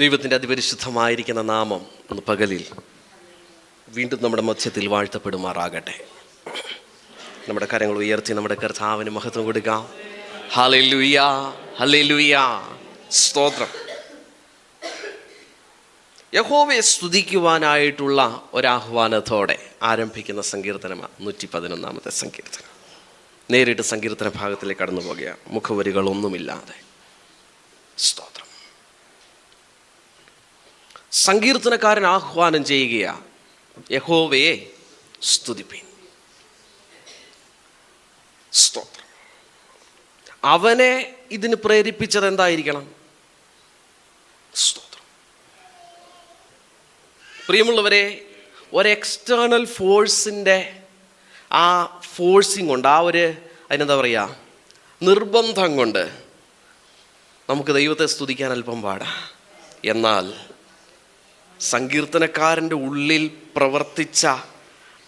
ദൈവത്തിന്റെ അതിപരിശുദ്ധമായിരിക്കുന്ന നാമം ഒന്ന് പകലിൽ വീണ്ടും നമ്മുടെ മധ്യത്തിൽ വാഴ്ത്തപ്പെടുമാറാകട്ടെ. നമ്മുടെ കരങ്ങൾ ഉയർത്തി നമ്മുടെ കർത്താവിന് മഹത്വം കൊടുക്കാം. സ്തോത്രം. യഹോവയെ സ്തുതിക്കുവാനായിട്ടുള്ള ഒരാഹ്വാനത്തോടെ ആരംഭിക്കുന്ന സങ്കീർത്തനമാണ് നൂറ്റി പതിനൊന്നാമത്തെ സങ്കീർത്തനം. നേരിട്ട് സങ്കീർത്തന ഭാഗത്തിലേക്ക് കടന്നു പോകുക മുഖവരികളൊന്നുമില്ലാതെ. സ്തോത്രം സങ്കീർത്തനക്കാരൻ ആഹ്വാനം ചെയ്യുകയാണ് യഹോവയെ സ്തുതിപ്പിൻ. സ്തോത്രം. അവനെ ഇതിന് പ്രേരിപ്പിച്ചത് എന്തായിരിക്കണം? സ്തോത്രം. പ്രിയമുള്ളവരെ ഒരു എക്സ്റ്റേണൽ ഫോഴ്സിന്റെ ആ ഫോഴ്സിങ് കൊണ്ട് ആ ഒരു അതിനെന്താ പറയുക നിർബന്ധം കൊണ്ട് നമുക്ക് ദൈവത്തെ സ്തുതിക്കാൻ അല്പം പാടാം. എന്നാൽ സങ്കീർത്തനക്കാരന്റെ ഉള്ളിൽ പ്രവർത്തിച്ച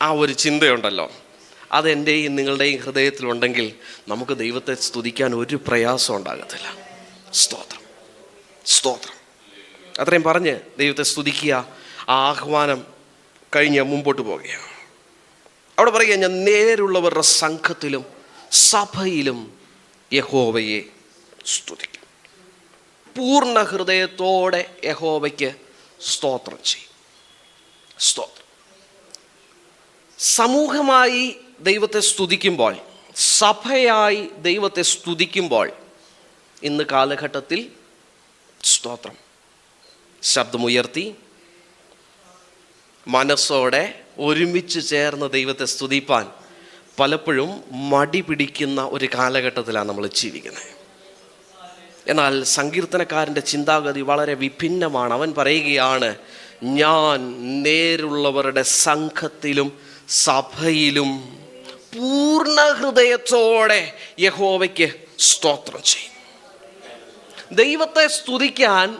ആ ഒരു ചിന്തയുണ്ടല്ലോ. അതെന്റെയും നിങ്ങളുടെയും ഹൃദയത്തിലുണ്ടെങ്കിൽ നമുക്ക് ദൈവത്തെ സ്തുതിക്കാൻ ഒരു പ്രയാസം ഉണ്ടാകത്തില്ല. സ്തോത്രം. സ്തോത്രം. അത്രയും പറഞ്ഞ് ദൈവത്തെ സ്തുതിക്കുക ആ ആഹ്വാനം കഴിഞ്ഞ് മുമ്പോട്ട് പോവുകയാണ് അവിടെ പറയുക ഞാൻ നേരുള്ളവരുടെ സംഘത്തിലും സഭയിലും യഹോവയെ സ്തുതിക്കും. പൂർണ ഹൃദയത്തോടെ യഹോവയ്ക്ക് സ്തോത്രം ചെയ്യും. സ്തോത്രം. സമൂഹമായി ദൈവത്തെ സ്തുതിക്കുമ്പോൾ സഭയായി ദൈവത്തെ സ്തുതിക്കുമ്പോൾ ഇന്ന് കാലഘട്ടത്തിൽ സ്തോത്രം. ശബ്ദമുയർത്തി മനസ്സോടെ ഒരുമിച്ച് ചേർന്ന് ദൈവത്തെ സ്തുതിപ്പാൻ പലപ്പോഴും മടി പിടിക്കുന്ന ഒരു കാലഘട്ടത്തിലാണ് നമ്മൾ ജീവിക്കുന്നത്. എന്നാൽ സങ്കീർത്തനക്കാരന്റെ ചിന്താഗതി വളരെ വിഭിന്നമാണ്. അവൻ പറയുകയാണ് ഞാൻ നേരുള്ളവരുടെ സംഘത്തിലും സഭയിലും പൂർണ ഹൃദയത്തോടെ യഹോവയ്ക്ക് സ്തോത്രം ചെയ്യും. ദൈവത്തെ സ്തുതിക്കാൻ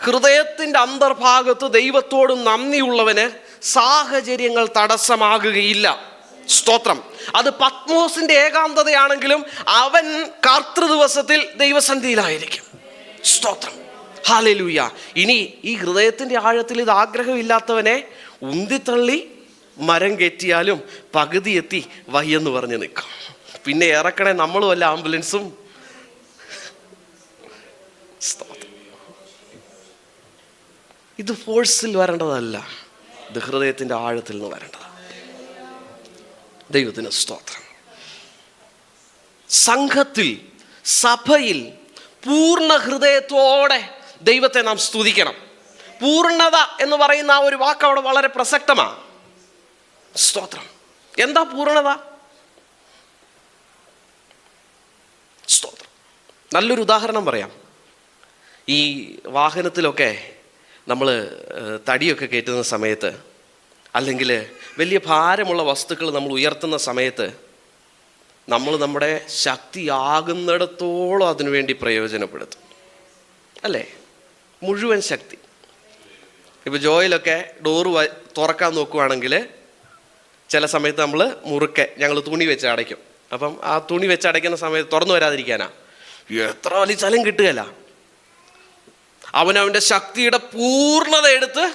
ഹൃദയത്തിന്റെ അന്തർഭാഗത്ത് ദൈവത്തോട് നന്ദിയുള്ളവന് സാഹചര്യങ്ങൾ തടസ്സമാകുകയില്ല. സ്തോത്രം. അത് പത്മോസിന്റെ ഏകാന്തതയാണെങ്കിലും അവൻ കർത്തൃദിവസത്തിൽ ദൈവസന്ധിയിലായിരിക്കും. സ്തോത്രം. ഹാലലൂയ ഇനി ഈ ഹൃദയത്തിന്റെ ആഴത്തിൽ ഇത് ആഗ്രഹമില്ലാത്തവനെ ഉന്തിത്തള്ളി മരം കയറ്റിയാലും പകുതി എത്തി വയ്യെന്ന് പറഞ്ഞ് നിൽക്കാം. പിന്നെ ഇറക്കണേ നമ്മളും അല്ല ആംബുലൻസും. ഇത് ഫോഴ്സിൽ വരേണ്ടതല്ല. ഇത് ഹൃദയത്തിന്റെ ആഴത്തിൽ നിന്ന് വരേണ്ടതാണ്. ദൈവത്തിന് സ്തോത്രം. സംഘത്തിൽ സഭയിൽ പൂർണ ഹൃദയത്തോടെ ദൈവത്തെ നാം സ്തുതിക്കണം. പൂർണത എന്ന് പറയുന്ന ആ ഒരു വാക്ക് അവിടെ വളരെ പ്രസക്തമാണ് സ്തോത്രം. എന്താ പൂർണത? സ്തോത്രം. നല്ലൊരു ഉദാഹരണം പറയാം. ഈ വാഹനത്തിലൊക്കെ നമ്മൾ തടിയൊക്കെ കയറ്റുന്ന സമയത്ത് അല്ലെങ്കിൽ വലിയ ഭാരമുള്ള വസ്തുക്കൾ നമ്മൾ ഉയർത്തുന്ന സമയത്ത് നമ്മൾ നമ്മുടെ ശക്തിയാകുന്നിടത്തോളം അതിനുവേണ്ടി പ്രയോജനപ്പെടുത്തും. അല്ലേ? മുഴുവൻ ശക്തി. ഇപ്പോൾ ജോയിലൊക്കെ ഡോറ് തുറക്കാൻ നോക്കുവാണെങ്കിൽ ചില സമയത്ത് നമ്മൾ മുറുക്കെ ഞങ്ങൾ തുണി വെച്ച് അടയ്ക്കും. അപ്പം ആ തുണി വെച്ച് അടയ്ക്കുന്ന സമയത്ത് തുറന്നു വരാതിരിക്കാനാ? എത്ര വലിച്ചാലും കിട്ടുകയല്ല. അവനവന്റെ ശക്തിയുടെ പൂർണത എടുത്ത്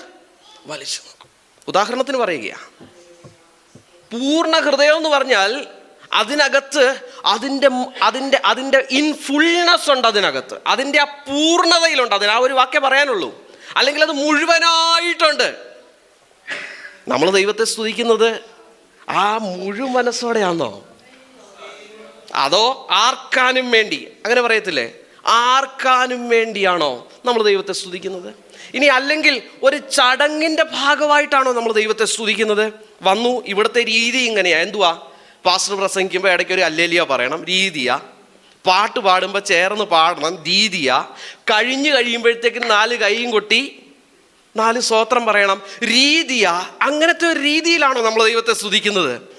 വലിച്ചു ഉദാഹരണത്തിന് പറയുകയാ പൂർണ ഹൃദയം എന്ന് പറഞ്ഞാൽ അതിനകത്ത് അതിന്റെ അതിന്റെ അതിന്റെ ഇൻ ഫുൾനെസ് ഉണ്ട് അതിനകത്ത്. അതിന്റെ ആ പൂർണതയിലുണ്ട്. അതിന് ആ ഒരു വാക്യം പറയാനുള്ളൂ. അല്ലെങ്കിൽ അത് മുഴുവനായിട്ടുണ്ട്. നമ്മൾ ദൈവത്തെ സ്തുതിക്കുന്നത് ആ മുഴുവൻ മനസ്സോടെയാണോ അതോ ആർക്കാനും വേണ്ടി? അങ്ങനെ പറയത്തില്ലേ? ആർക്കാനും വേണ്ടിയാണോ നമ്മൾ ദൈവത്തെ സ്തുതിക്കുന്നത്? ഇനി അല്ലെങ്കിൽ ഒരു ചടങ്ങിന്റെ ഭാഗമായിട്ടാണോ നമ്മൾ ദൈവത്തെ സ്തുതിക്കുന്നത്? വന്നു ഇവിടുത്തെ രീതി ഇങ്ങനെയാ. എന്തുവാ? പാസ്റ്റർ പ്രസംഗിക്കുമ്പോൾ ഇടയ്ക്ക് ഒരു അല്ലേലിയ പറയണം. രീതിയാ. പാട്ട് പാടുമ്പോൾ ചേർന്ന് പാടണം. രീതിയാ. കഴിഞ്ഞു കഴിയുമ്പോഴത്തേക്കും നാല് കൈയും കൊട്ടി നാല് സ്വോത്രം പറയണം. രീതിയാ. അങ്ങനത്തെ ഒരു രീതിയിലാണോ നമ്മൾ ദൈവത്തെ സ്തുതിക്കുന്നത്?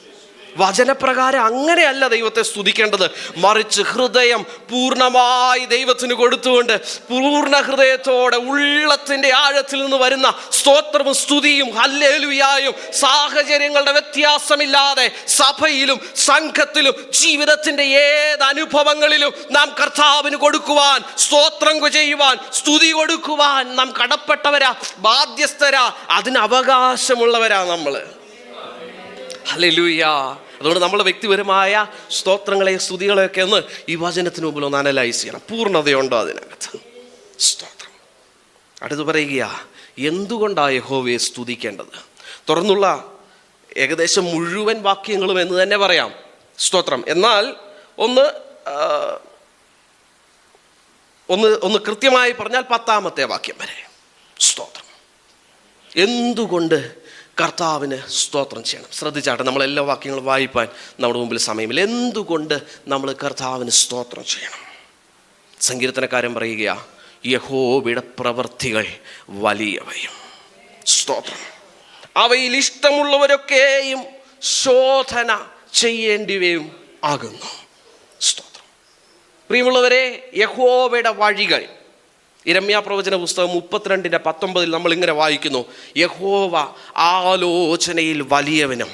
വചനപ്രകാരം അങ്ങനെയല്ല ദൈവത്തെ സ്തുതിക്കേണ്ടത്. മറിച്ച് ഹൃദയം പൂർണമായി ദൈവത്തിന് കൊടുത്തുകൊണ്ട് പൂർണ ഹൃദയത്തോടെ ഉള്ളത്തിന്റെ ആഴത്തിൽ നിന്ന് വരുന്ന സ്തോത്രവും സ്തുതിയും ഹല്ലേലുയായും സാഹചര്യങ്ങളുടെ വ്യത്യാസമില്ലാതെ സഭയിലും സംഘത്തിലും ജീവിതത്തിന്റെ ഏത് അനുഭവങ്ങളിലും നാം കർത്താവിന് കൊടുക്കുവാൻ സ്തോത്രം ചെയ്യുവാൻ സ്തുതി കൊടുക്കുവാൻ നാം കടപ്പെട്ടവരാ ബാധ്യസ്ഥരാ അതിന് അവകാശമുള്ളവരാ നമ്മൾ ഹല്ലേലൂയ. അതുകൊണ്ട് നമ്മൾ വ്യക്തിപരമായ സ്തോത്രങ്ങളെ സ്തുതികളെയൊക്കെ ഒന്ന് ഈ വചനത്തിന് മുമ്പിൽ ഒന്ന് അനലൈസ് ചെയ്യണം. പൂർണതയുണ്ടോ അതിനകത്ത്? സ്തോത്രം. അടുത്ത് പറയുക എന്തുകൊണ്ടാണ് യഹോവയെ സ്തുതിക്കേണ്ടത്? തുറന്നുള്ള ഏകദേശം മുഴുവൻ വാക്യങ്ങളും എന്ന് തന്നെ പറയാം. സ്തോത്രം. എന്നാൽ ഒന്ന് ഒന്ന് ഒന്ന് കൃത്യമായി പറഞ്ഞാൽ പത്താമത്തെ വാക്യം വരെ. സ്തോത്രം. എന്തുകൊണ്ട് കർത്താവിന് സ്തോത്രം ചെയ്യണം. ശ്രദ്ധിച്ചാട്ടെ നമ്മൾ എല്ലാ വാക്യങ്ങളും വായിപ്പാൻ നമ്മുടെ മുമ്പിൽ സമയമില്ല. എന്തുകൊണ്ട് നമ്മൾ കർത്താവിന് സ്തോത്രം ചെയ്യണം? സങ്കീർത്തനക്കാരൻ പറയുക യഹോബിയുടെ പ്രവർത്തികൾ വലിയവയും. സ്തോത്രം. അവയിൽ ഇഷ്ടമുള്ളവരൊക്കെയും ശോധന ചെയ്യേണ്ടിവയും ആകുന്നു. സ്തോത്രം. പ്രിയമുള്ളവരെ യഹോവയുടെ വഴികൾ ഇരമ്യ പ്രവചന പുസ്തകം മുപ്പത്തിരണ്ടിന്റെ പത്തൊമ്പതിൽ നമ്മൾ ഇങ്ങനെ വായിക്കുന്നു. യഹോവ ആലോചനയിൽ വലിയവനും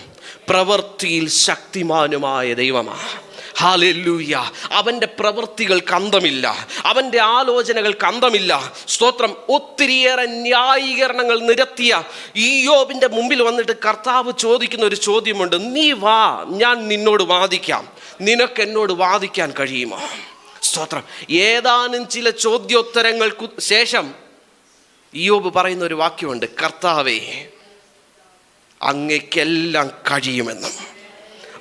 പ്രവൃത്തിയിൽ ശക്തിമാനുമായ ദൈവമാണ് ഹാലെല്ലൂയ. അവന്റെ പ്രവൃത്തികൾക്ക് അന്തമില്ല. അവന്റെ ആലോചനകൾക്ക് അന്തമില്ല. സ്തോത്രം. ഒത്തിരിയേറെ ന്യായീകരണങ്ങൾ നിരത്തിയ ഈയോബിന്റെ മുമ്പിൽ വന്നിട്ട് കർത്താവ് ചോദിക്കുന്ന ഒരു ചോദ്യമുണ്ട്. നീ വാ. ഞാൻ നിന്നോട് വാദിക്കാം. നിനക്ക് എന്നോട് വാദിക്കാൻ കഴിയുമോ? സ്തോത്രം. ഏതാനും ചില ചോദ്യോത്തരങ്ങൾക്കു ശേഷം യോബ് പറയുന്ന ഒരു വാക്യമുണ്ട് കർത്താവേ അങ്ങയ്ക്കെല്ലാം കഴിയുമെന്നും.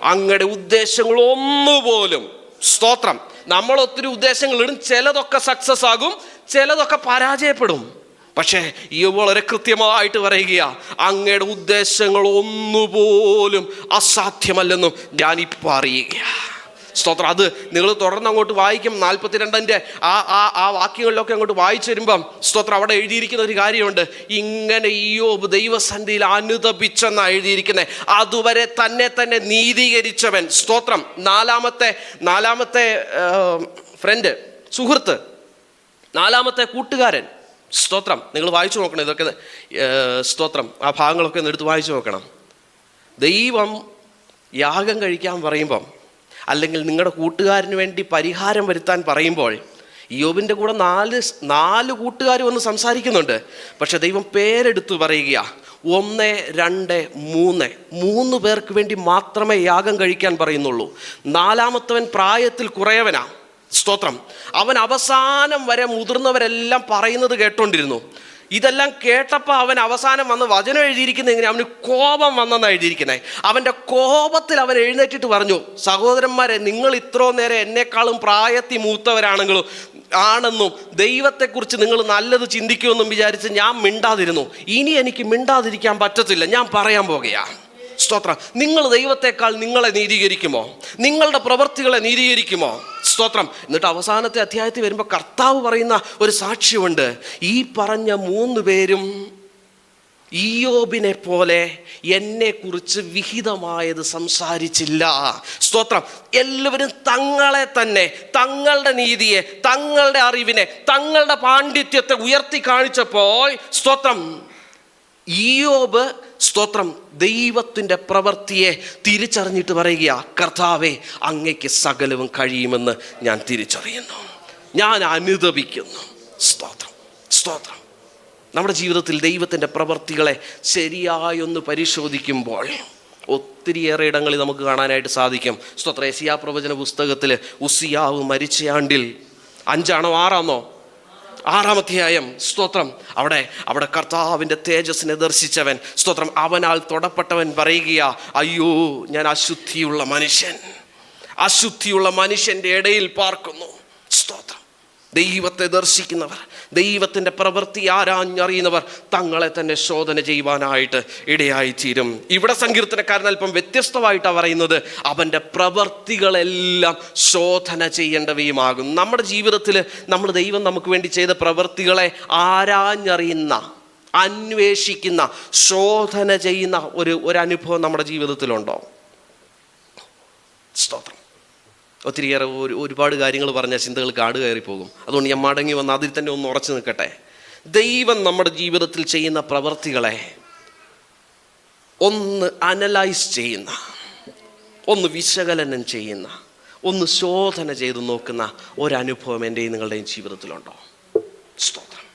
അങ്ങയുടെ ഉദ്ദേശങ്ങൾ ഒന്നുപോലും സ്തോത്രം. നമ്മൾ ഒത്തിരി ഉദ്ദേശങ്ങൾ ഉദ്ദേശങ്ങളിടും ചിലതൊക്കെ സക്സസ് ആകും ചിലതൊക്കെ പരാജയപ്പെടും. പക്ഷേ ഈ വളരെ കൃത്യമായിട്ട് പറയുക അങ്ങയുടെ ഉദ്ദേശങ്ങൾ ഒന്നുപോലും അസാധ്യമല്ലെന്നും ഞാനിപ്പോൾ അറിയുക സ്തോത്രം. അത് നിങ്ങൾ തുടർന്ന് അങ്ങോട്ട് വായിക്കും. നാൽപ്പത്തിരണ്ടിന്റെ ആ ആ ആ വാക്യങ്ങളിലൊക്കെ അങ്ങോട്ട് വായിച്ചു വരുമ്പം സ്തോത്രം. അവിടെ എഴുതിയിരിക്കുന്ന ഒരു കാര്യമുണ്ട്. ഇങ്ങനെ ഈയോബ് ദൈവസന്ധിയിൽ അനുതപിച്ചെന്നാണ് എഴുതിയിരിക്കുന്നത് അതുവരെ തന്നെ തന്നെ നീതീകരിച്ചവൻ. സ്തോത്രം. നാലാമത്തെ നാലാമത്തെ ഫ്രണ്ട് സുഹൃത്ത്. നാലാമത്തെ കൂട്ടുകാരൻ. സ്തോത്രം. നിങ്ങൾ വായിച്ചു നോക്കണം ഇതൊക്കെ. സ്തോത്രം. ആ ഭാഗങ്ങളൊക്കെ ഒന്ന് എടുത്ത് വായിച്ചു നോക്കണം. ദൈവം യാഗം കഴിക്കാൻ പറയുമ്പം അല്ലെങ്കിൽ നിങ്ങളുടെ കൂട്ടുകാരന് വേണ്ടി പരിഹാരം വരുത്താൻ പറയുമ്പോൾ യോബിന്റെ കൂടെ നാല് നാല് കൂട്ടുകാർ വന്ന് സംസാരിക്കുന്നുണ്ട്. പക്ഷെ ദൈവം പേരെടുത്ത് പറയുക ഒന്ന് രണ്ട് മൂന്ന്. മൂന്ന് പേർക്ക് വേണ്ടി മാത്രമേ യാഗം കഴിക്കാൻ പറയുന്നുള്ളൂ. നാലാമത്തവൻ പ്രായത്തിൽ കുറയവനാ. സ്തോത്രം. അവൻ അവസാനം വരെ മുതിർന്നവരെല്ലാം പറയുന്നത് കേട്ടോണ്ടിരുന്നു. ഇതെല്ലാം കേട്ടപ്പോൾ അവൻ അവസാനം വന്ന് വചനം എഴുതിയിരിക്കുന്ന എങ്ങനെ അവന് കോപം വന്നെന്നാണ് എഴുതിയിരിക്കുന്നത് അവന്റെ കോപത്തിൽ അവൻ എഴുന്നേറ്റിട്ട് പറഞ്ഞു സഹോദരന്മാരെ നിങ്ങൾ ഇത്രോ നേരം എന്നെക്കാളും പ്രായത്തി മൂത്തവരാണെങ്കിലും ആണെന്നും ദൈവത്തെക്കുറിച്ച് നിങ്ങൾ നല്ലത് ചിന്തിക്കുമെന്നും വിചാരിച്ച് ഞാൻ മിണ്ടാതിരുന്നു. ഇനി എനിക്ക് മിണ്ടാതിരിക്കാൻ പറ്റത്തില്ല. ഞാൻ പറയാൻ പോകുകയാണ് സ്തോത്രം. നിങ്ങൾ ദൈവത്തെക്കാൾ നിങ്ങളെ നീതീകരിക്കുമോ? നിങ്ങളുടെ പ്രവൃത്തികളെ നീതീകരിക്കുമോ? സ്തോത്രം. എന്നിട്ട് അവസാനത്തെ അധ്യായത്തിൽ വരുമ്പോൾ കർത്താവ് പറയുന്ന ഒരു സാക്ഷ്യമുണ്ട്. ഈ പറഞ്ഞ മൂന്ന് പേരും ഈയോബിനെ പോലെ എന്നെക്കുറിച്ച് വിഹിതമായത് സംസാരിച്ചില്ല. സ്തോത്രം. എല്ലാവരും തങ്ങളെ തന്നെ തങ്ങളുടെ നീതിയെ തങ്ങളുടെ അറിവിനെ തങ്ങളുടെ പാണ്ഡിത്യത്തെ ഉയർത്തി കാണിച്ചപ്പോൾ സ്തോത്രം ഈയോബ് സ്തോത്രം. ദൈവത്തിന്റെ പ്രവൃത്തിയെ തിരിച്ചറിഞ്ഞിട്ട് പറയുക കർത്താവെ അങ്ങയ്ക്ക് സകലവും കഴിയുമെന്ന് ഞാൻ തിരിച്ചറിയുന്നു. ഞാൻ അനുദപിക്കുന്നു. സ്തോത്രം സ്തോത്രം. നമ്മുടെ ജീവിതത്തിൽ ദൈവത്തിന്റെ പ്രവൃത്തികളെ ശരിയായൊന്ന് പരിശോധിക്കുമ്പോൾ ഒത്തിരിയേറെ ഇടങ്ങളിൽ നമുക്ക് കാണാനായിട്ട് സാധിക്കും. സ്തോത്ര. എസിയാ പ്രവചന പുസ്തകത്തിൽ ഉസിയാവ് മരിച്ചയാണ്ടിൽ അഞ്ചാണോ ആറാണോ ആറാമധ്യായം സ്തോത്രം. അവിടെ അവിടെ കർത്താവിന്റെ തേജസ്സിനെ ദർശിച്ചവൻ സ്തോത്രം. അവനാൽ തൊടപ്പെട്ടവൻ പറയുകയാ അയ്യോ ഞാൻ അശുദ്ധിയുള്ള മനുഷ്യൻ. അശുദ്ധിയുള്ള മനുഷ്യന്റെ ഇടയിൽ പാർക്കുന്നു. സ്തോത്രം. ദൈവത്തെ ദർശിക്കുന്നവർ ദൈവത്തിന്റെ പ്രവൃത്തി ആരാഞ്ഞറിയുന്നവർ തങ്ങളെ തന്നെ ശോധന ചെയ്യുവാനായിട്ട് ഇടയായിത്തീരും. ഇവിടെ സങ്കീർത്തനക്കാരൻ അല്പം വ്യത്യസ്തമായിട്ടാണ് പറയുന്നത് അവന്റെ പ്രവൃത്തികളെല്ലാം ശോധന ചെയ്യേണ്ടവയുമാകും. നമ്മുടെ ജീവിതത്തിൽ നമ്മൾ ദൈവം നമുക്ക് വേണ്ടി ചെയ്ത പ്രവൃത്തികളെ ആരാഞ്ഞറിയുന്ന അന്വേഷിക്കുന്ന ശോധന ചെയ്യുന്ന ഒരു ഒരു അനുഭവം നമ്മുടെ ജീവിതത്തിലുണ്ടോ? സ്തോത്രം. ഒത്തിരിയേറെ ഒരു ഒരുപാട് കാര്യങ്ങൾ പറഞ്ഞ ചിന്തകൾ കാട് കയറി പോകും അതുകൊണ്ട് ഞാൻ മടങ്ങി വന്ന് അതിൽ തന്നെ ഒന്ന് ഉറച്ചു നിൽക്കട്ടെ. ദൈവം നമ്മുടെ ജീവിതത്തിൽ ചെയ്യുന്ന പ്രവൃത്തികളെ ഒന്ന് അനലൈസ് ചെയ്യുന്ന ഒന്ന് വിശകലനം ചെയ്യുന്ന ഒന്ന് ശോധന ചെയ്ത് നോക്കുന്ന ഒരനുഭവം എന്റെയും നിങ്ങളുടെയും ജീവിതത്തിലുണ്ടോ? സ്തോത്രം.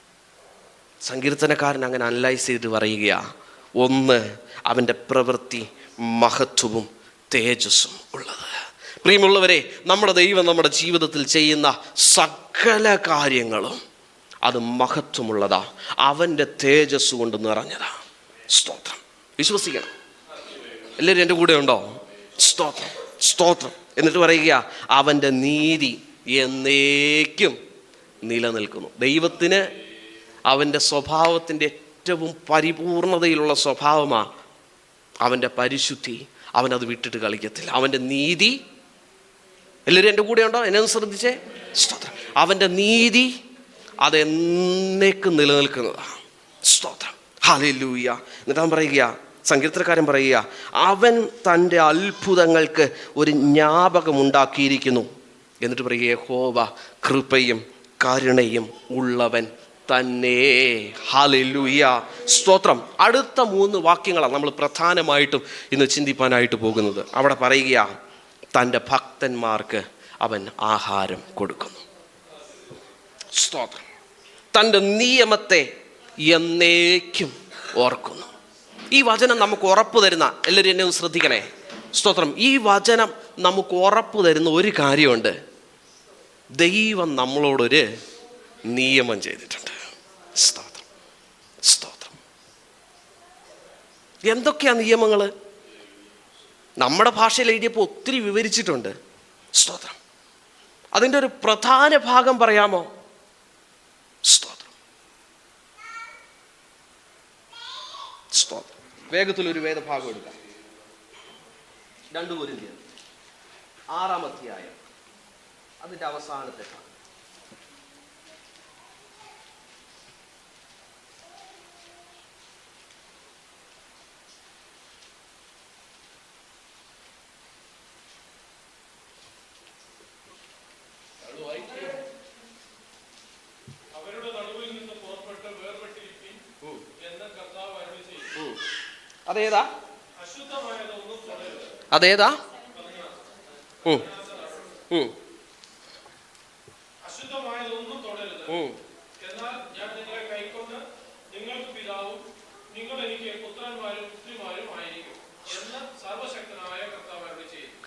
സങ്കീർത്തനക്കാരൻ അങ്ങനെ അനലൈസ് ചെയ്ത് പറയുകയാണ് ഒന്ന് അവന്റെ പ്രവൃത്തി മഹത്വവും തേജസ്സും ഉള്ളത്. പ്രിയമുള്ളവരെ നമ്മുടെ ദൈവം നമ്മുടെ ജീവിതത്തിൽ ചെയ്യുന്ന സകല കാര്യങ്ങളും അത് മഹത്വമുള്ളതാ. അവന്റെ തേജസ് കൊണ്ട് നിറഞ്ഞതാ. സ്തോത്രം. വിശ്വസിക്കണം. എല്ലാവരും എന്റെ കൂടെ ഉണ്ടോ? സ്തോത്രം. സ്തോത്രം. എന്നിട്ട് പറയുക അവന്റെ നീതി എന്നേക്കും നിലനിൽക്കുന്നു. ദൈവത്തിന് അവന്റെ സ്വഭാവത്തിന്റെ ഏറ്റവും പരിപൂർണതയിലുള്ള സ്വഭാവമാണ് അവന്റെ പരിശുദ്ധി. അവനത് വിട്ടിട്ട് കളിക്കത്തില്ല. അവന്റെ നീതി എല്ലാവരും എന്റെ കൂടെ ഉണ്ടോ? എന്നെ ഒന്ന് ശ്രദ്ധിച്ചേ. സ്തോത്രം. അവന്റെ നീതി അതെന്നേക്കും നിലനിൽക്കുന്നതാണ് സ്തോത്രം. ഹാലൂയ്യ എന്നിട്ട് അവൻ പറയുക സങ്കീർത്തനക്കാരൻ പറയുക അവൻ തന്റെ അത്ഭുതങ്ങൾക്ക് ഒരു ജ്ഞാപകമുണ്ടാക്കിയിരിക്കുന്നു. എന്നിട്ട് പറയുക ഹോവ കൃപയും കരുണയും ഉള്ളവൻ തന്നെ. ഹാലൂയ്യ സ്തോത്രം. അടുത്ത മൂന്ന് വാക്യങ്ങളാണ് നമ്മൾ പ്രധാനമായിട്ടും ഇന്ന് ചിന്തിപ്പാനായിട്ട് പോകുന്നത്. അവിടെ പറയുക തന്റെ ഭക്തന്മാർക്ക് അവൻ ആഹാരം കൊടുക്കുന്നു. സ്തോത്രം. തന്റെ നിയമത്തെ എന്നേക്കും ഓർക്കുന്നു. ഈ വചനം നമുക്ക് ഉറപ്പ് തരുന്ന എല്ലാവരും എന്നെ ശ്രദ്ധിക്കണേ. സ്തോത്രം. ഈ വചനം നമുക്ക് ഉറപ്പ് തരുന്ന ഒരു കാര്യമുണ്ട്. ദൈവം നമ്മളോടൊരു നിയമം ചെയ്തിട്ടുണ്ട്. സ്തോത്രം. സ്തോത്രം. എന്തൊക്കെയാണ് നിയമങ്ങൾ നമ്മുടെ ഭാഷയിൽ എഴുതിയപ്പോൾ ഒത്തിരി വിവരിച്ചിട്ടുണ്ട്. സ്തോത്രം. അതിന്റെ ഒരു പ്രധാന ഭാഗം പറയാമോ? സ്തോത്രം. സ്തോത്രം. വേഗത്തിൽ ഒരു വേദഭാഗം എടുക്കാം. രണ്ടു കുരിന്തിയർ ആറാം അധ്യായം. അതിന്റെ അവസാനത്തെ ഭാഗം അവരുടെ നടുവിൽ നിന്ന് പുറപ്പെട്ട് വേർപെട്ടിരിപ്പിൻ എന്ന് കർത്താവ് അരുളി ചെയ്തു ഉം. അതേതാ അശുദ്ധമായതൊന്നും തുടരുത് അതേതാ ഉം. ഉം. അശുദ്ധമായതൊന്നും തുടരുത് ഉം. എന്നാൽ ഞാൻ നിങ്ങളെ കൈക്കൊണ്ട് നിങ്ങൾക്ക് പിതാവും നിങ്ങൾ എനിക്ക് പുത്രന്മാരും പുത്രിമാരും ആയിരിക്കും എന്ന് അതേതാ? ഓ ഓ ഓ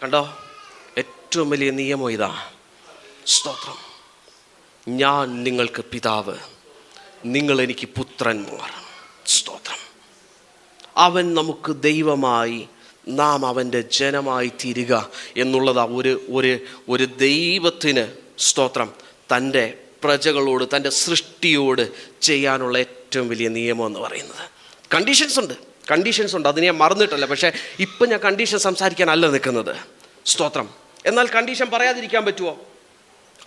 കണ്ടോ? ഏറ്റവും വലിയ നിയമം ഇതാ. സ്തോത്രം. ഞാൻ നിങ്ങൾക്ക് പിതാവ്. നിങ്ങൾ എനിക്ക് പുത്രന്മാർ. അവൻ നമുക്ക് ദൈവമായി നാം അവന്റെ ജനമായി തീരുക എന്നുള്ളതാ ഒരു ഒരു ഒരു ദൈവത്തിന് സ്തോത്രം. തന്റെ പ്രജകളോട് തന്റെ സൃഷ്ടിയോട് ചെയ്യാനുള്ള ഏറ്റവും വലിയ നിയമം എന്ന് പറയുന്നത്. കണ്ടീഷൻസ് ഉണ്ട്. കണ്ടീഷൻസ് ഉണ്ട്. അതിനെ മറന്നിട്ടല്ല. പക്ഷേ ഇപ്പം ഞാൻ കണ്ടീഷൻ സംസാരിക്കാനല്ല നിൽക്കുന്നത്. സ്തോത്രം. എന്നാൽ കണ്ടീഷൻ പറയാതിരിക്കാൻ പറ്റുമോ?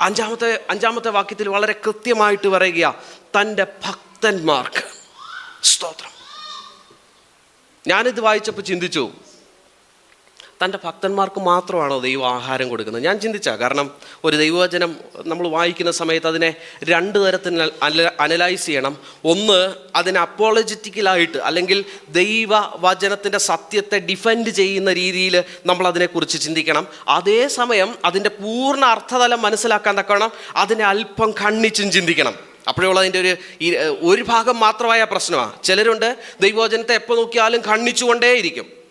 അഞ്ചാമത്തെ അഞ്ചാമത്തെ വാക്യത്തിൽ വളരെ കൃത്യമായിട്ട് പറയുക തന്റെ ഭക്തന്മാർക്ക് സ്തോത്രം. ഞാനിത് വായിച്ചപ്പോൾ ചിന്തിച്ചു തന്റെ ഭക്തന്മാർക്ക് മാത്രമാണോ ദൈവം ആഹാരം കൊടുക്കുന്നത്? ഞാൻ ചിന്തിച്ച കാരണം ഒരു ദൈവവചനം നമ്മൾ വായിക്കുന്ന സമയത്ത് അതിനെ രണ്ട് തരത്തിൽ അനലൈസ് ചെയ്യണം. ഒന്ന് അതിനെ അപ്പോളജറ്റിക്കലായിട്ട് അല്ലെങ്കിൽ ദൈവ വചനത്തിന്റെ സത്യത്തെ ഡിഫെൻഡ് ചെയ്യുന്ന രീതിയിൽ നമ്മൾ അതിനെക്കുറിച്ച് ചിന്തിക്കണം. അതേസമയം അതിന്റെ പൂർണ അർത്ഥതലം മനസ്സിലാക്കാൻ തക്കണം അതിനെ അല്പം കണ്ണിച്ചും ചിന്തിക്കണം. അപ്പോഴുള്ള അതിന്റെ ഒരു ഒരു ഭാഗം മാത്രമായ പ്രശ്നമാണ് ചിലരുണ്ട് ദൈവവചനത്തെ എപ്പോൾ നോക്കിയാലും ഖണ്ണിച്ചുകൊണ്ടേയിരിക്കും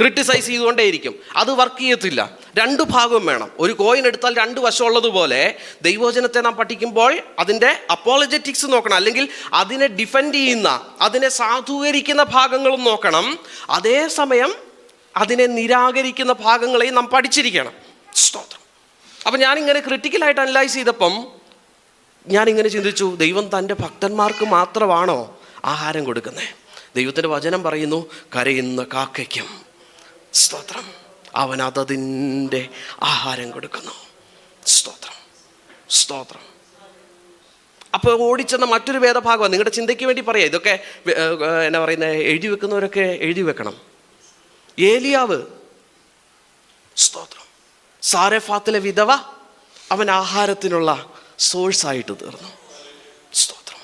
ക്രിട്ടിസൈസ് ചെയ്തുകൊണ്ടേയിരിക്കും. അത് വർക്ക് ചെയ്യത്തില്ല. രണ്ട് ഭാഗവും വേണം. ഒരു കോയിൻ എടുത്താൽ രണ്ട് വശമുള്ളതുപോലെ ദൈവവചനത്തെ നാം പഠിക്കുമ്പോൾ അതിന്റെ അപ്പോളജറ്റിക്സ് നോക്കണം. അല്ലെങ്കിൽ അതിനെ ഡിഫെൻഡ് ചെയ്യുന്ന അതിനെ സാധൂകരിക്കുന്ന ഭാഗങ്ങളും നോക്കണം. അതേസമയം അതിനെ നിരാകരിക്കുന്ന ഭാഗങ്ങളെയും നാം പഠിച്ചിരിക്കണം. സ്തോത്രം. അപ്പം ഞാനിങ്ങനെ ക്രിട്ടിക്കലായിട്ട് അനലൈസ് ചെയ്തപ്പം ഞാനിങ്ങനെ ചിന്തിച്ചു ദൈവം തന്റെ ഭക്തന്മാർക്ക് മാത്രമാണോ ആഹാരം കൊടുക്കുന്നത് ദൈവത്തിന്റെ വചനം പറയുന്നു കരയുന്ന കാക്കയ്ക്കും സ്തോത്രം. അവൻ ആഹാരം കൊടുക്കുന്നു. സ്തോത്രം സ്തോത്രം. അപ്പോൾ ഓടിച്ചെന്ന മറ്റൊരു വേദഭാഗമാണ് നിങ്ങളുടെ ചിന്തയ്ക്ക് വേണ്ടി പറയാം. ഇതൊക്കെ എന്നാ പറയുന്നത് എഴുതി വെക്കുന്നവരൊക്കെ എഴുതി വെക്കണം. ഏലിയാവ് സ്തോത്രം. സാരഫാത്തിലെ വിധവ അവൻ ആഹാരത്തിനുള്ള സോഴ്സായിട്ട് തീർന്നു. സ്തോത്രം.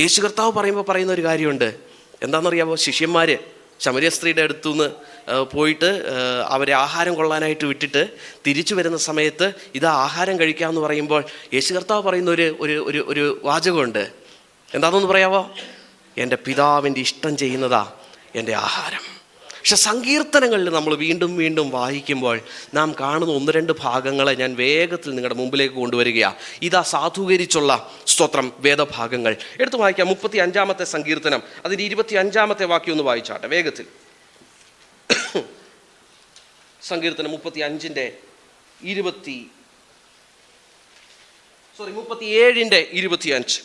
യേശു കർത്താവ് പറയുമ്പോൾ പറയുന്ന ഒരു കാര്യമുണ്ട്. എന്താണെന്നറിയാമോ ശിഷ്യന്മാർ ശമരിയ സ്ത്രീയുടെ അടുത്തുനിന്ന് പോയിട്ട് അവരെ ആഹാരം കൊള്ളാനായിട്ട് വിട്ടിട്ട് തിരിച്ചു വരുന്ന സമയത്ത് ഇത് ആഹാരം കഴിക്കാമെന്ന് പറയുമ്പോൾ യേശു കർത്താവ് പറയുന്ന ഒരു ഒരു ഒരു ഒരു വാചകമുണ്ട്. എന്താണെന്ന് പറയാവോ? എന്റെ പിതാവിന്റെ ഇഷ്ടം ചെയ്യുന്നതാ എന്റെ ആഹാരം. പക്ഷെ സങ്കീർത്തനങ്ങളിൽ നമ്മൾ വീണ്ടും വീണ്ടും വായിക്കുമ്പോൾ നാം കാണുന്ന ഒന്ന് രണ്ട് ഭാഗങ്ങളെ ഞാൻ വേഗത്തിൽ നിങ്ങളുടെ മുമ്പിലേക്ക് കൊണ്ടുവരികയാണ് ഇതാ സാധൂകരിച്ചുള്ള സ്തോത്രം വേദഭാഗങ്ങൾ. എടുത്തു വായിക്കാം മുപ്പത്തി അഞ്ചാമത്തെ സങ്കീർത്തനം. അതിന്റെ ഇരുപത്തി അഞ്ചാമത്തെ വാക്യം ഒന്ന് വായിച്ചാട്ടെ വേഗത്തിൽ. സങ്കീർത്തനം മുപ്പത്തി അഞ്ചിന്റെ ഇരുപത്തി സോറി മുപ്പത്തി ഏഴിന്റെ ഇരുപത്തി അഞ്ച്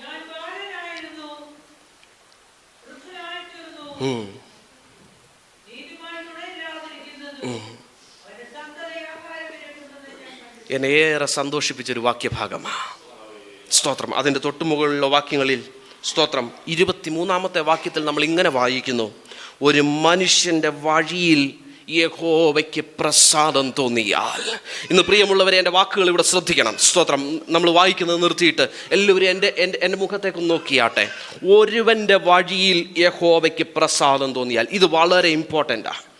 ഞാൻ ബാലനായിരുന്നു വൃദ്ധനായിത്തീർന്നു ഉം. നീതിമാൻ തുണയില്ലാതിരിക്കുന്നതും അവന്റെ സന്തതി ആഹാരം വിലക്കുന്നതും ഞാൻ കണ്ടു എന്നെ ഏറെ സന്തോഷിപ്പിച്ചൊരു വാക്യഭാഗമാണ് സ്തോത്രം. അതിന്റെ തൊട്ടുമുകളിലുള്ള വാക്യങ്ങളിൽ സ്തോത്രം. ഇരുപത്തിമൂന്നാമത്തെ വാക്യത്തിൽ നമ്മൾ ഇങ്ങനെ വായിക്കുന്നു. ഒരു മനുഷ്യന്റെ വഴിയിൽ യഹോവയ്ക്ക് പ്രസാദം തോന്നിയാൽ. ഇന്ന് പ്രിയമുള്ളവരെ എന്റെ വാക്കുകൾ ഇവിടെ ശ്രദ്ധിക്കണം. സ്തോത്രം. നമ്മൾ വായിക്കുന്നത് നിർത്തിയിട്ട് എല്ലാവരും എന്റെ എന്റെ എന്റെ മുഖത്തേക്ക് നോക്കിയാട്ടെ. ഒരുവന്റെ വഴിയിൽ യഹോവയ്ക്ക് പ്രസാദം തോന്നിയാൽ ഇത് വളരെ ഇമ്പോർട്ടന്റാണ്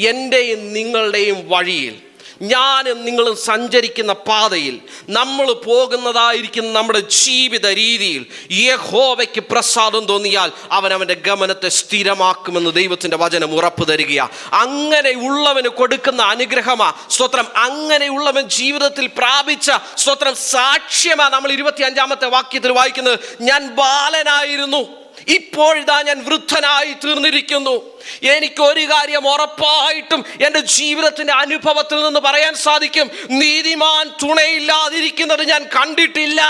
എന്റെയും നിങ്ങളുടെയും വഴിയിൽ ഞാനും നിങ്ങളും സഞ്ചരിക്കുന്ന പാതയിൽ നമ്മൾ പോകുന്നതായിരിക്കുന്ന നമ്മുടെ ജീവിത രീതിയിൽ. യഹോവയ്ക്ക് പ്രസാദം തോന്നിയാൽ അവൻ അവന്റെ ഗമനത്തെ സ്ഥിരമാക്കുമെന്ന് ദൈവത്തിന്റെ വചനം ഉറപ്പു തരികയാ. അങ്ങനെയുള്ളവന് കൊടുക്കുന്ന അനുഗ്രഹമാ. സ്തോത്രം. അങ്ങനെയുള്ളവൻ ജീവിതത്തിൽ പ്രാപിച്ച സ്തോത്രം സാക്ഷ്യമാ നമ്മൾ ഇരുപത്തി അഞ്ചാമത്തെ വാക്യത്തിൽ വായിക്കുന്നത്. ഞാൻ ബാലനായിരുന്നു. ഇപ്പോഴിതാ ഞാൻ വൃദ്ധനായി തീർന്നിരിക്കുന്നു. എനിക്ക് ഒരു കാര്യം ഉറപ്പായിട്ടും എന്റെ ജീവിതത്തിന്റെ അനുഭവത്തിൽ നിന്ന് പറയാൻ സാധിക്കും. നീതിമാൻ തുണയില്ലാതിരിക്കുന്നത് ഞാൻ കണ്ടിട്ടില്ല.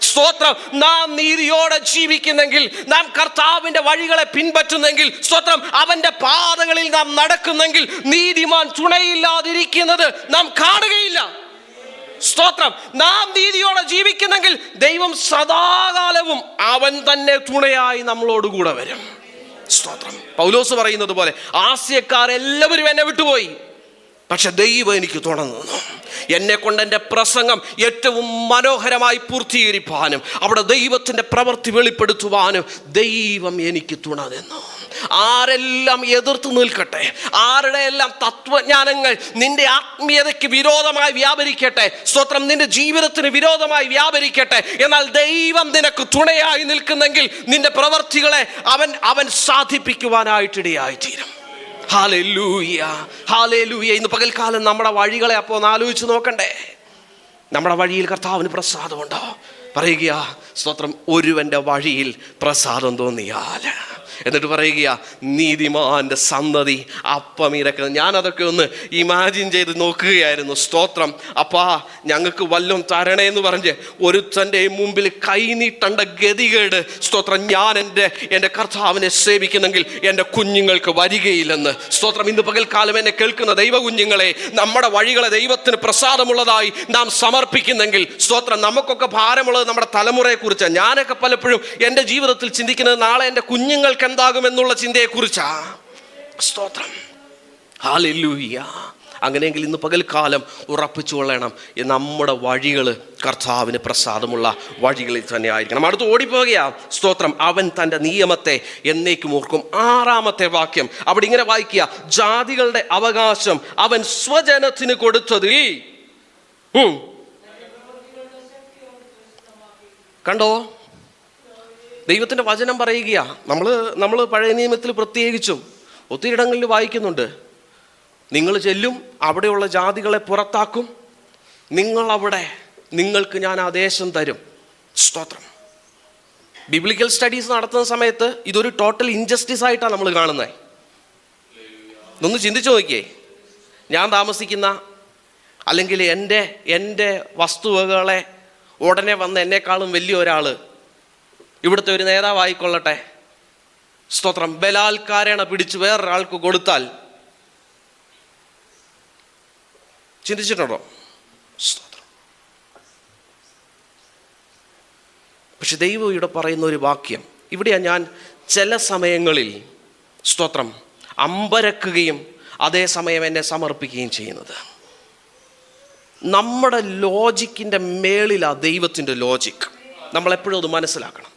സ്തോത്രം. നാം നീതിയോടെ ജീവിക്കുന്നെങ്കിൽ നാം കർത്താവിന്റെ വഴികളെ പിൻപറ്റുന്നെങ്കിൽ സ്തോത്രം. അവന്റെ പാതകളിൽ നാം നടക്കുന്നെങ്കിൽ നീതിമാൻ തുണയില്ലാതിരിക്കുന്നത് നാം കാണുകയില്ല. സ്തോത്രം. നാം നീതിയോടെ ജീവിക്കുന്നെങ്കിൽ ദൈവം സദാകാലവും അവൻ തന്നെ തുണയായി നമ്മളോടുകൂടെ വരും. സ്തോത്രം. പൗലോസ് പറയുന്നത് പോലെ ആസ്യക്കാരെല്ലാവരും എന്നെ വിട്ടുപോയി. പക്ഷെ ദൈവം എനിക്ക് തുടർന്നു എന്നെ കൊണ്ട് എന്റെ പ്രസംഗം ഏറ്റവും മനോഹരമായി പൂർത്തീകരിപ്പാനും അവിടെ ദൈവത്തിന്റെ പ്രവൃത്തി വെളിപ്പെടുത്തുവാനും ദൈവം എനിക്ക് തുണ നിന്നു ആരെല്ലാം എതിർത്ത് നിൽക്കട്ടെ? ആരുടെ എല്ലാം തത്വജ്ഞാനങ്ങൾ നിന്റെ ആത്മീയതയ്ക്ക് വിരോധമായി വ്യാപരിക്കട്ടെ? സ്വത്രം നിന്റെ ജീവിതത്തിന് വിരോധമായി വ്യാപരിക്കട്ടെ? എന്നാൽ ദൈവം നിനക്ക് തുണയായി നിൽക്കുന്നെങ്കിൽ നിന്റെ പ്രവർത്തികളെ അവൻ അവൻ സാധിപ്പിക്കുവാനായിട്ടിടയായി തീരും ഹാലൂയ ഹാലൂയ ഇന്ന് പകൽക്കാലം നമ്മുടെ വഴികളെ അപ്പോൾ ഒന്ന് ആലോചിച്ച് നോക്കണ്ടേ? നമ്മുടെ വഴിയിൽ കർത്താവിന് പ്രസാദമുണ്ടോ? പറയുക സ്തോത്രം ഒരുവന്റെ വഴിയിൽ പ്രസാദം തോന്നിയാൽ എന്നിട്ട് പറയുക നീതിമാന്റെ സന്തതി അപ്പം ഇരക്കുന്നത് ഞാനതൊക്കെ ഒന്ന് ഇമാജിൻ ചെയ്ത് നോക്കുകയായിരുന്നു. സ്തോത്രം. അപ്പാ ഞങ്ങൾക്ക് വല്ലതും തരണേ എന്ന് പറഞ്ഞ് ഒരുത്തന്റെ മുമ്പിൽ കൈനീട്ടണ്ട ഗതികേട്. സ്തോത്രം ഞാൻ എന്റെ എന്റെ കർത്താവിനെ സേവിക്കുന്നെങ്കിൽ എന്റെ കുഞ്ഞുങ്ങൾക്ക് വരികയില്ലെന്ന്. സ്തോത്രം ഇന്ന് പകൽക്കാലം എന്നെ കേൾക്കുന്ന ദൈവ കുഞ്ഞുങ്ങളെ നമ്മുടെ വഴികളെ ദൈവത്തിന് പ്രസാദമുള്ളതായി നാം സമർപ്പിക്കുന്നെങ്കിൽ. സ്തോത്രം നമുക്കൊക്കെ ഭാരമുള്ളത് നമ്മുടെ തലമുറയെക്കുറിച്ച്. ഞാനൊക്കെ പലപ്പോഴും എന്റെ ജീവിതത്തിൽ ചിന്തിക്കുന്നത് നാളെ എന്റെ കുഞ്ഞുങ്ങൾക്ക് എന്താകുമെന്നുള്ള ചിന്തയെക്കുറിച്ചാ? സ്തോത്രം. ഹാലൂയ്യ അങ്ങനെയെങ്കിൽ ഇന്ന് പകൽക്കാലം ഉറപ്പിച്ചു കൊള്ളണം. നമ്മുടെ വഴികൾ കർത്താവിന് പ്രസാദമുള്ള വഴികളിൽ തന്നെ ആയിരിക്കണം. അടുത്ത് ഓടിപ്പോകുകയാ സ്തോത്രം. അവൻ തന്റെ നിയമത്തെ എന്നേക്കും ഓർക്കും. ആറാമത്തെ വാക്യം. അവിടെ ഇങ്ങനെ വായിക്കുക. ജാതികളുടെ അവകാശം അവൻ സ്വജനത്തിന് കൊടുത്തതിൽ. കണ്ടോ? ദൈവത്തിന്റെ വചനം പറയുകയാ. നമ്മൾ നമ്മൾ പഴയ നിയമത്തിൽ പ്രത്യേകിച്ചും ഒത്തിരി ഇടങ്ങളിൽ വായിക്കുന്നുണ്ട്. നിങ്ങൾ ചെല്ലും അവിടെയുള്ള ജാതികളെ പുറത്താക്കും. നിങ്ങളവിടെ നിങ്ങൾക്ക് ഞാൻ ആദേശം തരും. സ്തോത്രം. ബിബ്ലിക്കൽ സ്റ്റഡീസ് നടത്തുന്ന സമയത്ത് ഇതൊരു ടോട്ടൽ ഇൻജസ്റ്റിസ് ആയിട്ടാണ് നമ്മൾ കാണുന്നത് ഒന്ന് ചിന്തിച്ചു നോക്കിയേ. ഞാൻ താമസിക്കുന്ന അല്ലെങ്കിൽ എന്റെ എന്റെ വസ്തുവകളെ ഉടനെ വന്ന് എന്നെക്കാളും വലിയ ഒരാൾ ഇവിടുത്തെ ഒരു നേതാവായിക്കൊള്ളട്ടെ. സ്തോത്രം. ബലാൽക്കാരേണ പിടിച്ച് വേറൊരാൾക്ക് കൊടുത്താൽ. ചിന്തിച്ചിട്ടുണ്ടോ? സ്തോത്രം. പക്ഷെ ദൈവം ഇവിടെ പറയുന്ന ഒരു വാക്യം. ഇവിടെയാണ് ഞാൻ ചില സമയങ്ങളിൽ സ്തോത്രം അമ്പരക്കുകയും അതേസമയം എന്നെ സമർപ്പിക്കുകയും ചെയ്യുന്നത്. നമ്മുടെ ലോജിക്കിന്റെ മേളിലാണ് ദൈവത്തിന്റെ ലോജിക്. നമ്മളെപ്പോഴും അത് മനസ്സിലാക്കണം.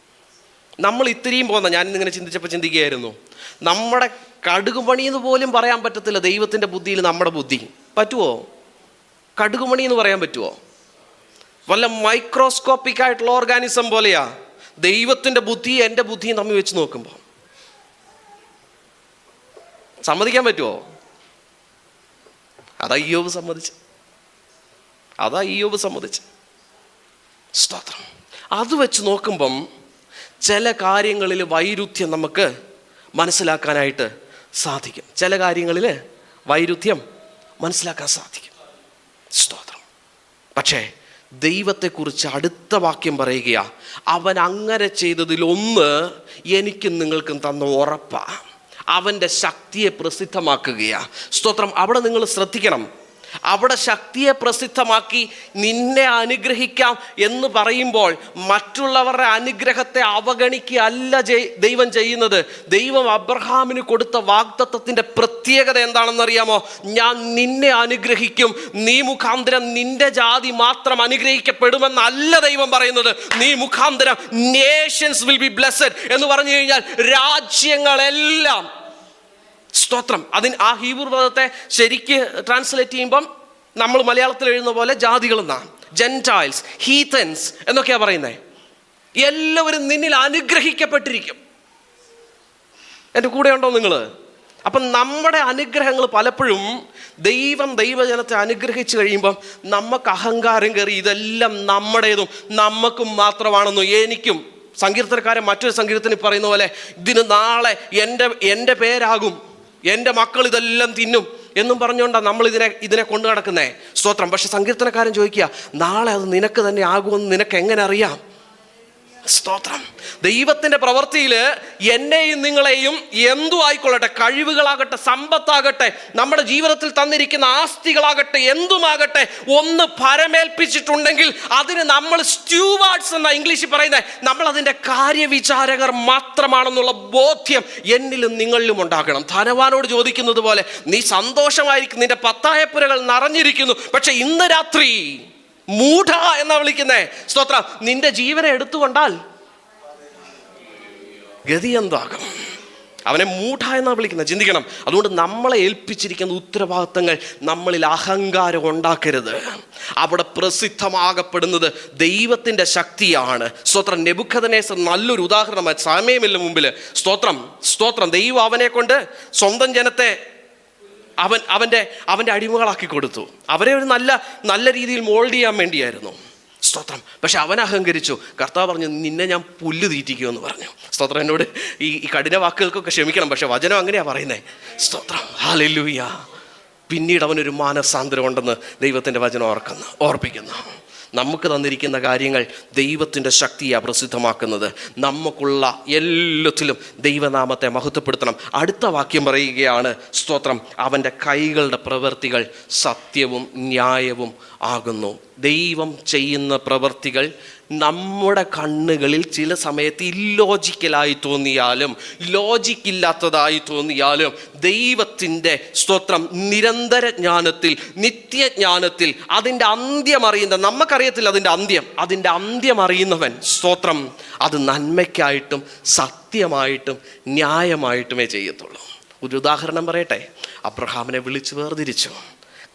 നമ്മൾ ഇത്രയും പോകുന്ന ഞാൻ ഇന്നിങ്ങനെ ചിന്തിച്ചപ്പോൾ ചിന്തിക്കുകയായിരുന്നു. നമ്മുടെ കടുകുമണി എന്ന് പോലും പറയാൻ പറ്റത്തില്ല ദൈവത്തിന്റെ ബുദ്ധിയിൽ നമ്മുടെ ബുദ്ധി. പറ്റുമോ കടുകുമണി എന്ന് പറയാൻ പറ്റുമോ വല്ല മൈക്രോസ്കോപ്പിക് ആയിട്ടുള്ള ഓർഗാനിസം പോലെയാ. ദൈവത്തിന്റെ ബുദ്ധി എന്റെ ബുദ്ധിയും തമ്മിൽ വെച്ച് നോക്കുമ്പോൾ സമ്മതിക്കാൻ പറ്റുമോ അതാ അയ്യോബ് സമ്മതിച്ച്. അതാ അയ്യോബ് സമ്മതിച്ച്. സ്തോത്രം. അത് വെച്ച് നോക്കുമ്പം ചില കാര്യങ്ങളിൽ വൈരുദ്ധ്യം നമുക്ക് മനസ്സിലാക്കാനായിട്ട് സാധിക്കും. ചില കാര്യങ്ങളിൽ വൈരുദ്ധ്യം മനസ്സിലാക്കാൻ സാധിക്കും. സ്തോത്രം. പക്ഷേ ദൈവത്തെക്കുറിച്ച് അടുത്ത വാക്യം പറയുകയാ അവൻ അങ്ങനെ ചെയ്തതിൽ ഒന്ന് എനിക്കും നിങ്ങൾക്കും തന്ന ഉറപ്പാണ് അവന്റെ ശക്തിയെ പ്രസിദ്ധമാക്കുകയാണ് സ്തോത്രം. അവിടെ നിങ്ങൾ ശ്രദ്ധിക്കണം. അവിടെ ശക്തിയെ പ്രസിദ്ധമാക്കി നിന്നെ അനുഗ്രഹിക്കാം എന്ന് പറയുമ്പോൾ മറ്റുള്ളവരുടെ അനുഗ്രഹത്തെ അവഗണിക്കുകയല്ല ദൈവം ചെയ്യുന്നത്. ദൈവം അബ്രഹാമിന് കൊടുത്ത വാഗ്ദത്വത്തിന്റെ പ്രത്യേകത എന്താണെന്നറിയാമോ? ഞാൻ നിന്നെ അനുഗ്രഹിക്കും. നീ മുഖാന്തരം നിന്റെ ജാതി മാത്രം അനുഗ്രഹിക്കപ്പെടുമെന്നല്ല ദൈവം പറയുന്നത്. നീ മുഖാന്തരം നേഷൻസ് വിൽ ബി ബ്ലെസ്ഡ് എന്ന് പറഞ്ഞു കഴിഞ്ഞാൽ രാജ്യങ്ങളെല്ലാം സ്തോത്രം. അതിന് ആ ഹീബ്രു പദത്തെ ശരിക്ക് ട്രാൻസ്ലേറ്റ് ചെയ്യുമ്പം നമ്മൾ മലയാളത്തിൽ എഴുതുന്ന പോലെ ജാതികൾ എന്നാണ് ജെന്റൈൽസ് ഹീത്തൻസ് എന്നൊക്കെയാ പറയുന്നത് എല്ലാവരും നിന്നിൽ അനുഗ്രഹിക്കപ്പെട്ടിരിക്കും. എന്റെ കൂടെ ഉണ്ടോ നിങ്ങൾ അപ്പം നമ്മുടെ അനുഗ്രഹങ്ങൾ പലപ്പോഴും ദൈവം ദൈവജനത്തെ അനുഗ്രഹിച്ചു കഴിയുമ്പം നമുക്ക് അഹങ്കാരം കയറി ഇതെല്ലാം നമ്മുടേതും നമുക്കും മാത്രമാണെന്നും എനിക്കും. സങ്കീർത്തനക്കാരൻ മറ്റൊരു സങ്കീർത്തനം പറയുന്ന പോലെ ഇതിന് നാളെ എന്റെ എന്റെ പേരാകും. എന്റെ മക്കൾ ഇതെല്ലാം തിന്നും എന്നും പറഞ്ഞുകൊണ്ടാണ് നമ്മൾ ഇതിനെ ഇതിനെ കൊണ്ടു നടക്കുന്നത് സ്തോത്രം. പക്ഷെ സങ്കീർത്തനക്കാരൻ ചോദിക്കുക നാളെ അത് നിനക്ക് തന്നെ ആകുമെന്ന് നിനക്ക് എങ്ങനെ അറിയാം? സ്തോത്രം. ദൈവത്തിന്റെ പ്രവൃത്തിയിൽ എന്നെയും നിങ്ങളെയും എന്തു ആയിക്കൊള്ളട്ടെ കഴിവുകളാകട്ടെ സമ്പത്താകട്ടെ നമ്മുടെ ജീവിതത്തിൽ തന്നിരിക്കുന്ന ആസ്തികളാകട്ടെ എന്തുമാകട്ടെ ഒന്ന് പരമേൽപ്പിച്ചിട്ടുണ്ടെങ്കിൽ അതിന് നമ്മൾ സ്റ്റ്യൂവാർഡ്സ് എന്ന ഇംഗ്ലീഷിൽ പറയുന്നത് നമ്മൾ അതിന്റെ കാര്യവിചാരകർ മാത്രമാണെന്നുള്ള ബോധ്യം എന്നിലും നിങ്ങളിലും ഉണ്ടാകണം. ധനവാനോട് ചോദിക്കുന്നത് പോലെ നീ സന്തോഷമായിരിക്കും നിന്റെ പത്തായപ്പുരകൾ നിറഞ്ഞിരിക്കുന്നു പക്ഷേ ഇന്ന് രാത്രി മൂഢ എന്നാ വിളിക്കുന്നേ? സ്തോത്രം. നിന്റെ ജീവനെ എടുത്തുകൊണ്ടാൽ ഗതി എന്താകും? അവനെ മൂഢ എന്നാ വിളിക്കുന്നത്? ചിന്തിക്കണം. അതുകൊണ്ട് നമ്മളെ ഏൽപ്പിച്ചിരിക്കുന്ന ഉത്തരവാദിത്തങ്ങൾ നമ്മളിൽ അഹങ്കാരം ഉണ്ടാക്കരുത്. അവിടെ പ്രസിദ്ധമാകപ്പെടുന്നത് ദൈവത്തിന്റെ ശക്തിയാണ്. സ്തോത്രം. നെബുഖദനേസർ നല്ലൊരു ഉദാഹരണമായി സമയമില്ല മുമ്പിൽ സ്തോത്രം. സ്തോത്രം. ദൈവം അവനെ കൊണ്ട് സ്വന്തം ജനത്തെ അവൻ അവന്റെ അവന്റെ അടിമകളാക്കി കൊടുത്തു. അവരെ ഒരു നല്ല നല്ല രീതിയിൽ മോൾഡ് ചെയ്യാൻ വേണ്ടിയായിരുന്നു. സ്തോത്രം. പക്ഷെ അവൻ അഹങ്കരിച്ചു. കർത്താവ് പറഞ്ഞു നിന്നെ ഞാൻ പുല്ല് തീറ്റിക്കുമെന്ന് പറഞ്ഞു. സ്തോത്രം എന്നോട് ഈ ഈ കഠിന വാക്കുകൾക്കൊക്കെ ക്ഷമിക്കണം പക്ഷെ വചനം അങ്ങനെയാണ് പറയുന്നത് സ്തോത്രം. ഹാലൂയ പിന്നീട് അവനൊരു മാനസാന്തരം ഉണ്ടെന്ന് ദൈവത്തിന്റെ വചനം ഓർക്കുന്നു ഓർപ്പിക്കുന്നു. നമുക്ക് തന്നിരിക്കുന്ന കാര്യങ്ങൾ ദൈവത്തിന്റെ ശക്തിയാണ് പ്രസിദ്ധമാക്കുന്നത്. നമുക്കുള്ള എല്ലാത്തിലും ദൈവനാമത്തെ മഹത്വപ്പെടുത്തണം. അടുത്ത വാക്യം പറയുകയാണ് സ്തോത്രം അവന്റെ കൈകളുടെ പ്രവൃത്തികൾ സത്യവും ന്യായവും ആകുന്നു. ദൈവം ചെയ്യുന്ന പ്രവൃത്തികൾ നമ്മുടെ കണ്ണുകളിൽ ചില സമയത്ത് ഇല്ലോജിക്കലായി തോന്നിയാലും ലോജിക്കില്ലാത്തതായി തോന്നിയാലും ദൈവത്തിന്റെ സ്തോത്രം നിരന്തര ജ്ഞാനത്തിൽ നിത്യജ്ഞാനത്തിൽ അതിന്റെ അന്ത്യം അറിയുന്ന നമുക്കറിയത്തില്ല അതിന്റെ അന്ത്യം അതിന്റെ അന്ത്യം അറിയുന്നവൻ സ്തോത്രം അത് നന്മയ്ക്കായിട്ടും സത്യമായിട്ടും ന്യായമായിട്ടുമേ ചെയ്യത്തുള്ളൂ. ഒരു ഉദാഹരണം പറയട്ടെ? അബ്രഹാമിനെ വിളിച്ചു വേർതിരിച്ചു.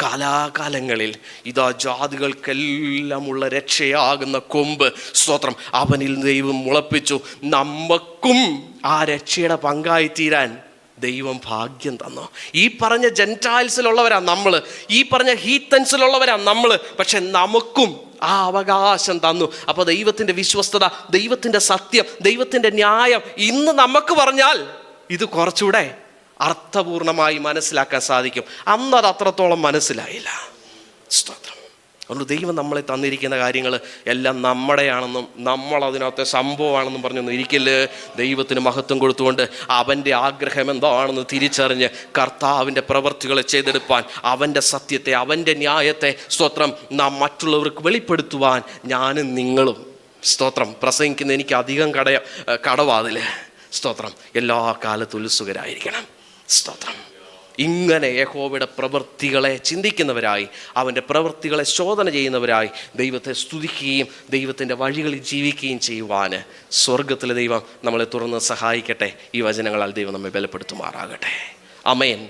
കാലാകാലങ്ങളിൽ ഇതാ ജാതികൾക്കെല്ലാമുള്ള രക്ഷയാകുന്ന കൊമ്പ് സ്തോത്രം. അവനിൽ ദൈവം മുളപ്പിച്ചു. നമുക്കും ആ രക്ഷയുടെ പങ്കായിത്തീരാൻ ദൈവം ഭാഗ്യം തന്നു. ഈ പറഞ്ഞ ജെന്റായിൽസിലുള്ളവരാ നമ്മൾ ഈ പറഞ്ഞ ഹീത്തൻസിലുള്ളവരാ നമ്മൾ പക്ഷെ നമുക്കും ആ അവകാശം തന്നു. അപ്പോൾ ദൈവത്തിന്റെ വിശ്വസ്തത ദൈവത്തിന്റെ സത്യം ദൈവത്തിന്റെ ന്യായം ഇന്ന് നമുക്ക് പറഞ്ഞാൽ ഇത് കുറച്ചുകൂടെ അർത്ഥപൂർണമായി മനസ്സിലാക്കാൻ സാധിക്കും. അന്ന് അത് അത്രത്തോളം മനസ്സിലായില്ല. സ്തോത്രം. അതുകൊണ്ട് ദൈവം നമ്മളെ തന്നിരിക്കുന്ന കാര്യങ്ങൾ എല്ലാം നമ്മുടെയാണെന്നും നമ്മൾ അതിനകത്തെ സംഭവമാണെന്നും പറഞ്ഞൊന്നും ഇരിക്കൽ ദൈവത്തിന് മഹത്വം കൊടുത്തുകൊണ്ട് അവന്റെ ആഗ്രഹം എന്താണെന്ന് തിരിച്ചറിഞ്ഞ് കർത്താവിന്റെ പ്രവർത്തികളെ ചെയ്തെടുപ്പാൻ അവന്റെ സത്യത്തെ അവന്റെ ന്യായത്തെ സ്തോത്രം നാം മറ്റുള്ളവർക്ക് വെളിപ്പെടുത്തുവാൻ ഞാനും നിങ്ങളും. സ്തോത്രം. പ്രസംഗിക്കുന്ന എനിക്ക് അധികം കടയ കടവാതില്ലേ? സ്തോത്രം. എല്ലാ കാലത്തും ഉത്സുകരായിരിക്കണം. സ്തോത്രം. ഇങ്ങനെ യഹോവയുടെ പ്രവൃത്തികളെ ചിന്തിക്കുന്നവരായി അവന്റെ പ്രവൃത്തികളെ ശോധന ചെയ്യുന്നവരായി ദൈവത്തെ സ്തുതിക്കുകയും ദൈവത്തിന്റെ വഴികളിൽ ജീവിക്കുകയും ചെയ്യുവാൻ സ്വർഗത്തിലെ ദൈവം നമ്മളെ തുറന്ന് സഹായിക്കട്ടെ. ഈ വചനങ്ങളാൽ ദൈവം നമ്മെ ബലപ്പെടുത്തുമാറാകട്ടെ. അമേൻ